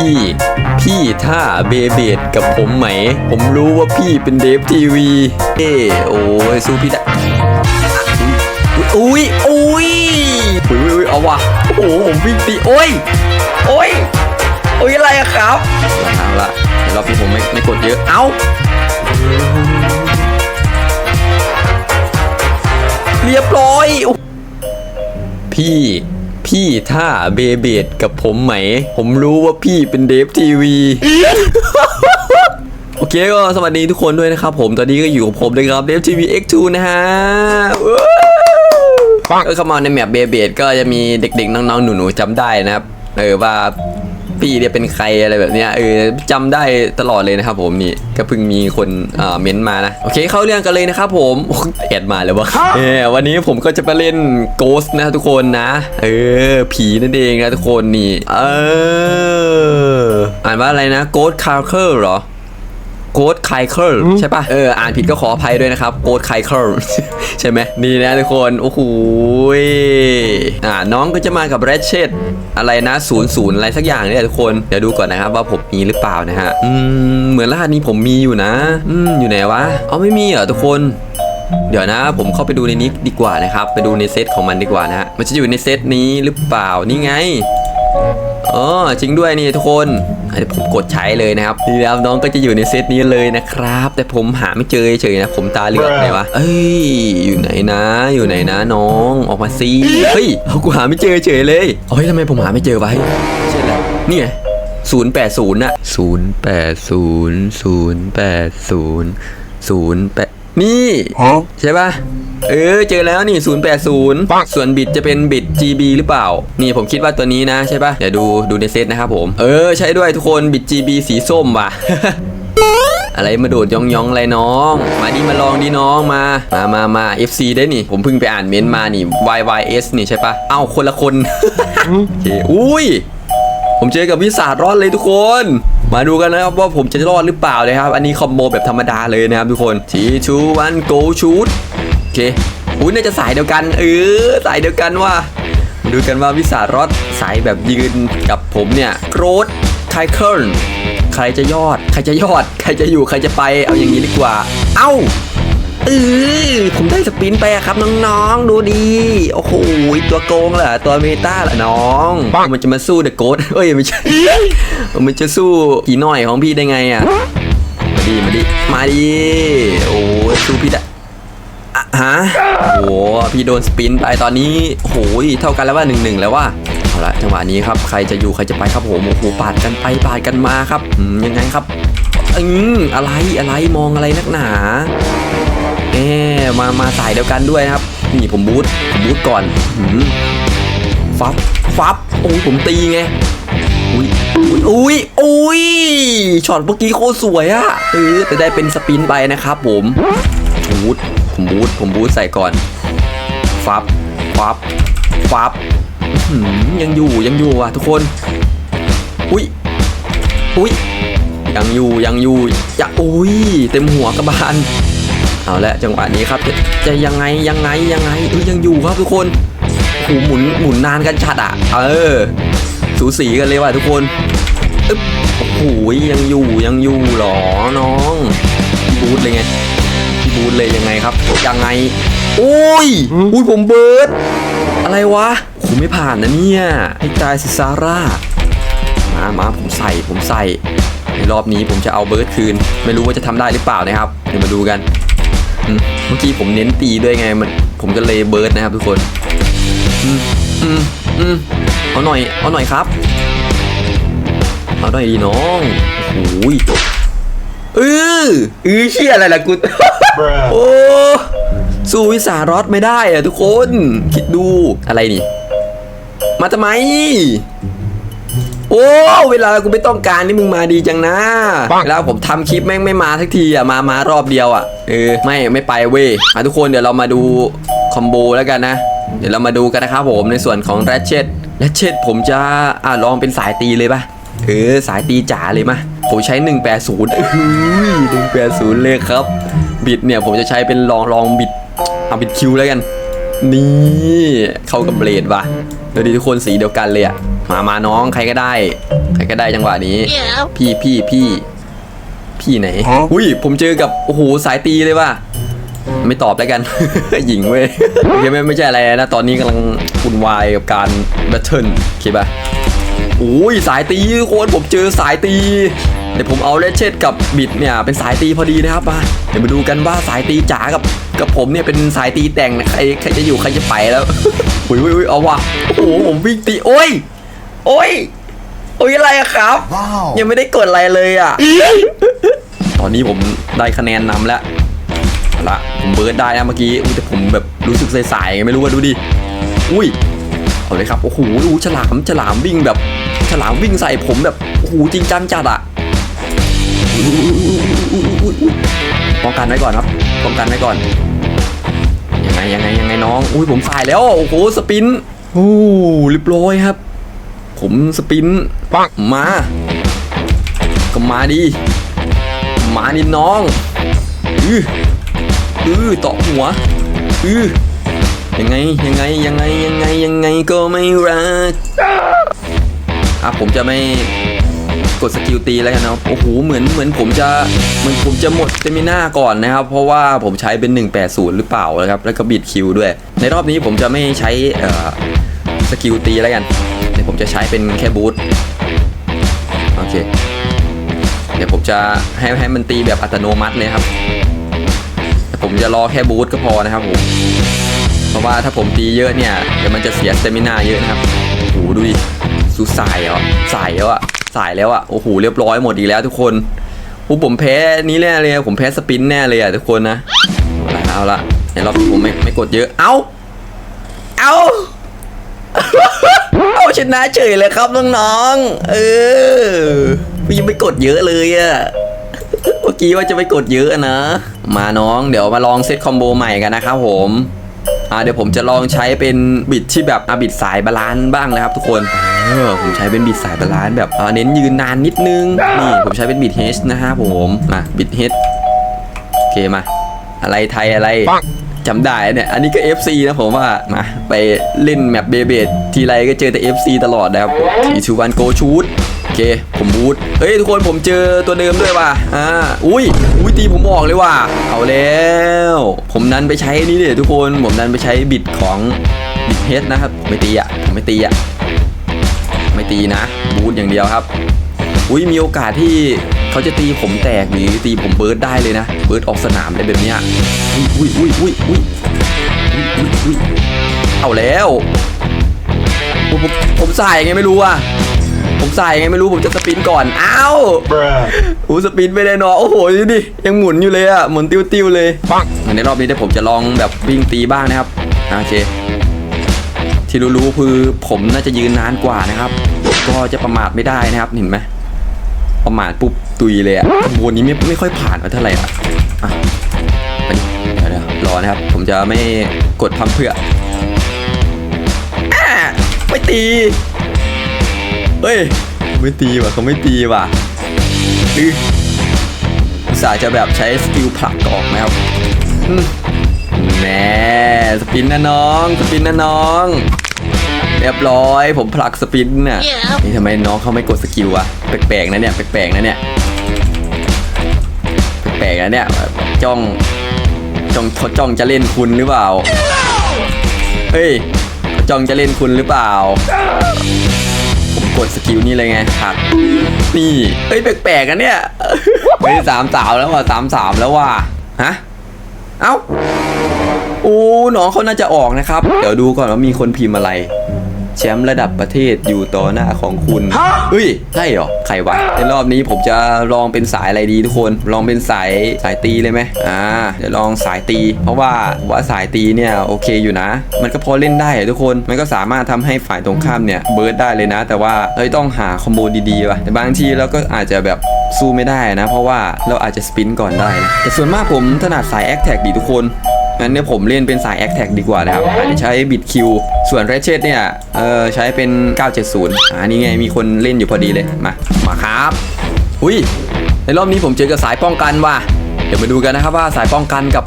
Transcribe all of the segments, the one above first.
พี่ พี่ถ้าเบเบดกับผมไหม ผมรู้ว่าพี่เป็นเดฟทีวี เอโอ้ยสู้พี่ได้อุ้ยอุ้ยอุ้ยอุ้ยเอาวะโอ้ผมวิ่งตีโอ้ยโอ้ยโอ้ยอะไรอะครับเอาละเดี๋ยวรอบนี้ผมไม่ไม่กดเยอะเอ้าเรียบร้อยพี่ พี่ถ้าเบเบดกับผมไหม ผมรู้ว่าพี่เป็นเดฟทีวีโอเคก็สวัสดีทุกคนด้วยนะครับผมตอนนี้ก็อยู่กับผมนะครับเดฟทีวี X2 นะฮะว้าวก็เข้ามาในแมปเบเบดก็จะมีเด็กๆน้องๆหนูๆจำได้นะครับเออว่า พี่เนี่ยเป็นใครอะไรแบบเนี้ยเออจำได้ตลอดเลยนะครับผมนี่ก็เพิ่งมีคนเอ่อเม้นต์มานะโอเคเข้าเรื่องกันเลยนะครับผมโอ้ยแอดมาเลยวะเออวันนี้ผมก็จะไปเล่นโกสนะทุกคนนะ เออ ผีนั่นเองนะทุกคนนี่ เออ อ่านว่าอะไรนะโกสคาร์เคอร์เหรอ โกดไคเคิลใช่ปะเอออ่านผิดก็ขออภัยด้วยนะครับโกดไคเคิลใช่ไหมนี่นะทุกคน โอ้โหยอ่าน้องก็จะมากับแรชเชตอะไรนะศูนย์ศูนย์อะไรสักอย่างเนี่ยทุกคน เดี๋ยวดูก่อนนะครับว่าผมมีหรือเปล่านะฮะอืมเหมือนรหัสนี้ผมมีอยู่นะอืมอยู่ไหนวะเอาไม่มีเหรอทุกคนเดี๋ยวนะผมเข้าไปดูในนี้ดีกว่านะครับ ไปดูในเซตของมันดีกว่านะฮะมันจะอยู่ในเซตนี้หรือเปล่านี่ไง อ๋อจริงด้วยนี่ทุกคนอะเดี๋ยวผมกดใช้เลยนะครับนี่แล้วน้องก็จะอยู่ในเซตนี้เลยนะครับ แต่ผมหาไม่เจอเฉยๆนะผมตาเหลือกไหนวะเอ้ยอยู่ไหนนะ อยู่ไหนนะน้องออกมาสิเฮ้ยเอากูหาไม่เจอเฉยเลยเฮ้ยทำไมผมหาไม่เจอวะเฮ้ยใช่แล้วนี่ไงศูนย์แปดศูนย์อะศูนย์แปดศูนย์ศูนย์แปดศูนย์ศูนย์แปดนี่ใช่ปะ เออเจอแล้วนี่ 080 ส่วนบิตจะเป็นบิต GB หรือเปล่า นี่ผมคิดว่าตัวนี้นะใช่ปะเดี๋ยวดูดูในเซตนะครับผม เออใช่ด้วยทุกคนบิต GB สีส้มว่ะอะไรมาโดดยองยองๆอะไรน้อง มาดิมาลองดิน้องมา มามามา FC ได้นี่ ผมเพิ่งไปอ่านเม้นต์มานี่ YYS นี่ใช่ปะเอ้าคนละคนโอเคอุ้ย ผมเจอกับวิสาดรอดเลยทุกคน มาดูกันนะครับว่าผมจะรอดหรือเปล่าเลยครับ อันนี้คอมโบแบบธรรมดาเลยนะครับทุกคนทีชูวันโกชูดโอ เคอุ้ยน่าจะสายเดียวกัน เออสายเดียวกันว่ามาดูกันว่าวิสาดรอดสายแบบยืนกับผมเนี่ยโกรธไคเคิลใครจะยอด ใครจะยอด ใครจะอยู่ใครจะไปเอาอย่างนี้ดีกว่า เอ้าเออผมได้สปินไปอะครับน้องๆ ดูดี โอ้โหตัวโกงเหรอตัวเมตาเหรอน้อง มันจะมาสู้เดอะโกดเอ้ยไม่ใช่มันจะสู้ผีหน่อยของพี่ได้ไงอะมาดีมาดีมาดีโอ้ยสู้พี่ได้อะ ฮะโอ้โหพี่โดนสปินไปตอนนี้โอ้โหเท่ากันแล้วว่าหนึ่งหนึ่งแล้วว่าเอาละจังหวะนี้ครับใครจะอยู่ใครจะไปครับผมโอ้โหปาดกันไปปาดกันมาครับอืมยังไงครับอืมอะไรอะไรมองอะไรนักหนาเอ๊มามาสายเดียวกันด้วยนะครับ นี่ผมบูทผมบูทก่อนฟับฟับโอ้ยผมตีไงอุ้ยอุ้ยอุ้ยช็อตเมื่อกี้โคตรสวยอะเออแต่ได้เป็นสปินไปนะครับผมบูท ผมบูทผมบูทใส่ก่อน ฟับ ฟับ ฟับ ยังอยู่ยังอยู่อะทุกคน อุ้ย อุ้ย ยังอยู่ยังอยู่จะอุ้ย เต็มหัวกระบาล เอาละจังหวะนี้ครับจะจะยังไงยังไงยังไงเออยังอยู่ครับทุกคนโอ้หมุนหมุนนานกันชัดอะ เออ สูสีกันเลยว่ะทุกคนอึ๊บโอ้โหยังอยู่ยังอยู่หรอน้อง บูทเลยไง บูทเลยยังไงครับยังไงโอ้ยอุ้ยผมเบิร์ดอะไรวะโอ้โหไม่ผ่านนะเนี่ยให้ตายสิซาร่ามามาผมใส่ผมใส่ในรอบนี้ผมจะเอาเบิร์ดคืน ไม่รู้ว่าจะทำได้หรือเปล่านะครับเดี๋ยวมาดูกันเมื่อกี้ผมเน้นตีด้วยไงมันผมก็เลยเบิร์ดนะครับทุกคนอืมอืมอืมเอาหน่อยเอาหน่อยครับเอาหน่อยดีน้องโอ้โหย ออเออเชี่ยอะไรล่ะกู โอ้สู้วิสารอดไม่ได้อะทุกคน คิดดูอะไรนี่ มาทำไม โอ้ เวลากูไม่ต้องการนี่มึงมาดีจังนะเวลาผมทำคลิปแม่งไม่มาสักทีอะมามารอบเดียวอะเออไม่ไม่ไปเว้ยอะทุกคนเดี๋ยวเรามาดูคอมโบแล้วกันนะ เดี๋ยวเรามาดูกันนะครับผมในส่วนของแรชเชตแรชเชตผมจะอะลองเป็นสายตีเลยป่ะเออสายตีจ๋าเลยมา ผมใช้ 180เอ้ย180 เลยครับ บิดเนี่ยผมจะใช้เป็นลองลองบิดเอาบิดคิวแล้วกัน นี่เข้ากับเบลดว่ะเดี๋ยวดีทุกคนสีเดียวกันเลยอะมามาน้องใครก็ได้ ใครก็ได้จังหวะนี้ พี่พี่พี่พี่ไหนอุ้ยผมเจอกับโอ้โหสายตีเลยว่ะไม่ตอบแล้วกัน หญิงเว้ยโอเคไม่ไม่ใช่อะไรนะ ตอนนี้กำลังวุ่นวายกับการแบทเทิลโอเคป่ะโอ้ยสายตีทุกคนผมเจอสายตี เดี๋ยวผมเอาเลเชตกับบิดเนี่ยเป็นสายตีพอดีนะครับมาเดี๋ยวมาดูกันว่าสายตีจ๋ากับกับผมเนี่ยเป็นสายตีแต่งนะใครใครจะอยู่ใครจะไปแล้วอุ้ยอุ้ยอุ้ยเอาว่ะโอ้โหผมวิ่งตีโอ้ยโอ้ยโอ้ยอะไรอะครับ Wow. ยังไม่ได้กดอะไรเลยอะตอนนี้ผมได้คะแนนนำแล้วเอาละผมเบิร์ดได้นะเมื่อกี้อุ๊ยแต่ผมแบบรู้สึกใสๆไงไม่รู้ว่าดูดิอุ้ยเอาเลยครับโอ้โหดูฉลามฉลามวิ่งแบบ ฉลามวิ่งใส่ผมแบบโอ้โหจริงจังจัดอะ ป้องกันไว้ก่อนครับป้องกันไว้ก่อนยังไงยังไงยังไงน้อง อุ้ยผมสายแล้วโอ้โหสปินโอ้เรียบร้อยครับ ผมสปินปังมา ก็มาดิมาดิน้องอืออือต่อหัวอือยังไงยังไงยังไงยังไงยังไงก็ไม่รักอะผมจะไม่ กดสกิลตีแล้วกันนะโอ้โหเหมือนเหมือนผมจะเหมือนผมจะหมดเตมิน่าก่อนนะครับ เพราะว่าผมใช้เป็น 180 หรือเปล่านะครับแล้วก็บิดคิวด้วย ในรอบนี้ผมจะไม่ใช้เออสกิลตีแล้วกันเดี๋ยวผมจะใช้เป็นแค่บูทโอเคเดี๋ยวผมจะให้ให้มันตีแบบอัตโนมัติเลยครับผมจะรอแค่บูทก็พอนะครับผมเพราะว่าถ้าผมตีเยอะเนี่ยเดี๋ยวมันจะเสียสเตมินาเยอะนะครับโอ้โหดูดิสู้สายแล้วอะสายแล้วอะ สายแล้วอะโอ้โหเรียบร้อยหมดอีกแล้วทุกคนโอ้ผมแพ้นี้แน่เลยอะผมแพ้สปินแน่เลยอะทุกคนนะเอาละเอาละในรอบนี้ผมไม่ไม่กดเยอะเอาเอาเอาชนะเฉยเลยครับน้องๆเออพี่ยังไม่กดเยอะเลยอะเมื่อกี้ว่าจะไปกดเยอะนะ มาน้องเดี๋ยวมาลองเซตคอมโบใหม่กันนะครับผมอ่าเดี๋ยวผมจะลองใช้เป็นบิดที่แบบอาบิดสายบาลานซ์บ้างนะครับทุกคน ออผมใช้เป็นบิดสายบาลานซ์แบบเอ่อเน้นยืนนานนิดนึง นี่ผมใช้เป็นบิดเฮชนะฮะผมมาบิดเฮชโอเคมา อะไรไทยอะไรปังจำได้เนี่ย อันนี้ก็ FC นะผมว่า มาไปเล่นแมปเบเบดทีไรก็เจอแต่ FC ตลอดนะครับทีชูวันโกชูดโอเค ผมบูทเฮ้ย ทุกคนผมเจอตัวเดิมด้วยว่ะ อ่า อุ้ย อุ้ยตีผมออกเลยว่ะ เอาแล้ว ผมนั้นไปใช้นี่เลยทุกคน ผมนั้นไปใช้บิดของบิดเฮดนะครับ ไม่ตีอะ ผมไม่ตีอะไม่ ตีนะบูทอย่างเดียวครับ อุ้ยมีโอกาสที่เขาจะตีผมแตกหรือตีผมเบิร์ดได้เลยนะ เบิร์ดออกสนามอะไรแบบเนี้ยอุ้ยอุ้ยอุ้ยอุ้ยอุ้ยอุ้ยอุ้ยเอาแล้วผมผมผมใส่ไงไม่รู้อะผมใส่ไงไม่รู้ผมจะสปินก่อนอ้าว Bruh. อูสปินไปเลยเนาะโอ้โหดูดิยังหมุนอยู่เลยอะหมุนติ้วๆเลยปังในรอบนี้เดี๋ยวผมจะลองแบบวิ่งตีบ้างนะครับโอเคที่รู้ๆคือผมน่าจะยืนนานกว่านะครับ ก็จะประมาทไม่ได้นะครับเห็นไหมประมาทปุ๊บตุยเลยอะบนนี้ไม่ไม่ค่อยผ่านมาเท่าไหร่อะอะรอนะครับ ผมจะไม่กดพัมเพื่ออไม่ตีเฮ้ยไม่ตีว่ะเขาไม่ตีว่ะอืออุตส่าห์จะแบบใช้สกิลผลักออกนะครับอืมสปินนะน้อง สปินนะน้อง เรียบร้อย ผมผลักสปินน่ะ นี่ทำไมน้องเขาไม่กดสกิลอะแปลกๆนะเนี่ย แปลกๆนะเนี่ย แปลกๆนะเนี่ย จ้อง จ้องเขาจ้องจะเล่นคุณหรือเปล่า เฮ้ยเขาจ้องจะเล่นคุณหรือเปล่า ผมกดสกิลนี่เลยไงผลัก นี่เฮ้ย แปลกๆอะเนี่ยเฮ้ยสามสาวแล้วว่ะสามสามแล้วว่ะ ฮะ เอ้าโอ้น้องเขาน่าจะออกนะครับ เดี๋ยวดูก่อนว่ามีคนพิมพ์อะไร แชมป์ระดับประเทศอยู่ต่อหน้าของคุณเฮ้ยใช่เหรอใครวะในรอบนี้ผมจะลองเป็นสายอะไรดีทุกคน ลองเป็นสายสายตีเลยไหมอ่าเดี๋ยวลองสายตี เพราะว่าว่าสายตีเนี่ยโอเคอยู่นะ มันก็พอเล่นได้อะทุกคนมันก็สามารถทำให้ฝ่ายตรงข้ามเนี่ยเบิร์ดได้เลยนะ แต่ว่าเราต้องหาคอมโบดีๆว่ะแต่บางทีเราก็อาจจะแบบสู้ไม่ได้นะ เพราะว่าเราอาจจะสปินก่อนได้นะแต่ส่วนมากผมถนัดสายแอคแท็กดีทุกคน งั้นเนี่ยผมเล่นเป็นสาย a อ t แท็กดีกว่านะครับอาจจะใช้บิดคิวส่วน r รเช t เนี่ยเออใช้เป็น 970อ่านี่ไงมีคนเล่นอยู่พอดีเลยมามาครับอุ้ยในรอบนี้ผมเจอกับสายป้องกันว่ะเดี๋ยวมาดูกันนะครับว่าสายป้องกันกับ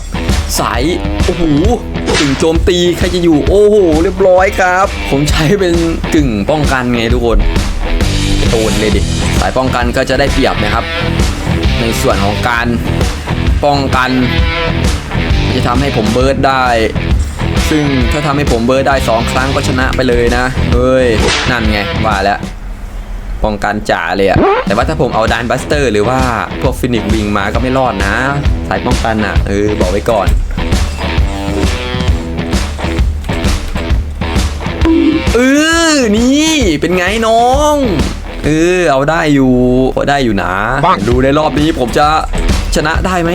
สายโอ้โหกึ่งโจมตีใครจะอยู่โอ้โหเรียบร้อยครับ ผมใช้เป็นกึ่งป้องกันไงทุกคนโดนเลยดิสายป้องกันก็จะได้เปรียบนะครับ ในส่วนของการป้องกัน จะทำให้ผมเบิร์ดได้ ซึ่งถ้าทำให้ผมเบิร์ดได้สองครั้งก็ชนะไปเลยนะ เฮ้ย นั่นไง ว่าแล้วป้องกันจ่าเลยอะแต่ว่าถ้าผมเอาดานบัสเตอร์ หรือว่าพวกฟินิกวิงมาก็ไม่รอดนะ สายป้องกันอะเออ บอกไว้ก่อนเออนี่เป็นไงน้องเออเอาได้อยู่เอาได้อยู่นะ ดูในรอบนี้ผมจะชนะได้ไหม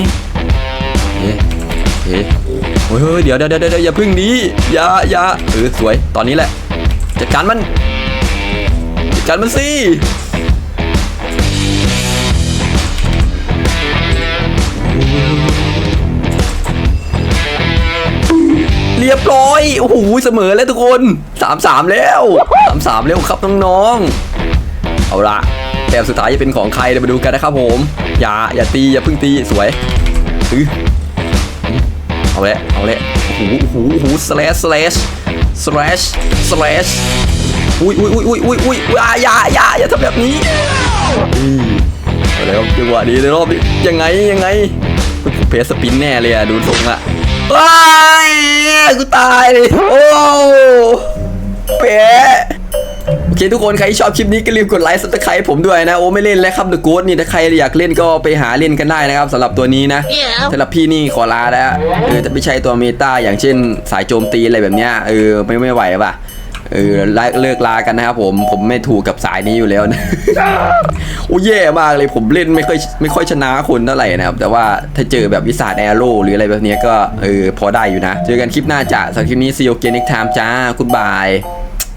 เฮ้ยเดี๋ยวเดี๋ยวเดี๋ยวอย่าพึ่งหนี้อย่าอย่าเออสวยตอนนี้แหละจัดการมันจัดการมันสิเรียบร้อย โอ้โห เสมอแล้วทุกคนสามสามแล้วสามสามแล้วครับน้องๆ เอาละแต้มสุดท้ายจะเป็นของใครเดี๋ยวมาดูกันนะครับผม อย่า อย่าตี อย่าพิ่งตี สวยอื้อ เอาละเอาละโอ้โหโอ้โหโอ้โห slash slash slash slash อุ้ยอุ้ยอุ้ยอุ้ยอุ้ยอุ้ยอย่าอย่าอย่าอย่าทำแบบนี้อืมเอาแล้วจังหวะนี้ในรอบนี้ยังไงยังไงเพสสปินแน่เลยอะดูทรงอะว้ายกูตายเลยโอ้เป๊ะโอ เคทุกคนใครที่ชอบคลิปนี้ก็รีบกดไลค์ซับสไครต์ผมด้วยนะโอ้ไม่เล่นแล้วครับ The Ghost นี่ถ้าใครอยากเล่นก็ไปหาเล่นกันได้นะครับสำหรับตัวนี้นะสำหรับพี่นี่ขอลาแล้วเออจะไม่ใช่ตัวเมตาอย่างเช่นสายโจมตีอะไรแบบเนี้ยเออไม่ไม่ไหวป่ะเออเลิกเลิกลากันนะครับผมผมไม่ถูกกับสายนี้อยู่แล้วนะโอ้แย่มากเลยผมเล่นไม่ค่อยไม่ค่อยชนะคนเท่าไหร่นะครับ แต่ว่าถ้าเจอแบบวิสาดแอโร่หรืออะไรแบบเนี้ยก็เออพอได้อยู่นะ เจอกันคลิปหน้าจ้ะสำหรับคลิปนี้ซีโอเกนิกไทม์จ้าคุณบาย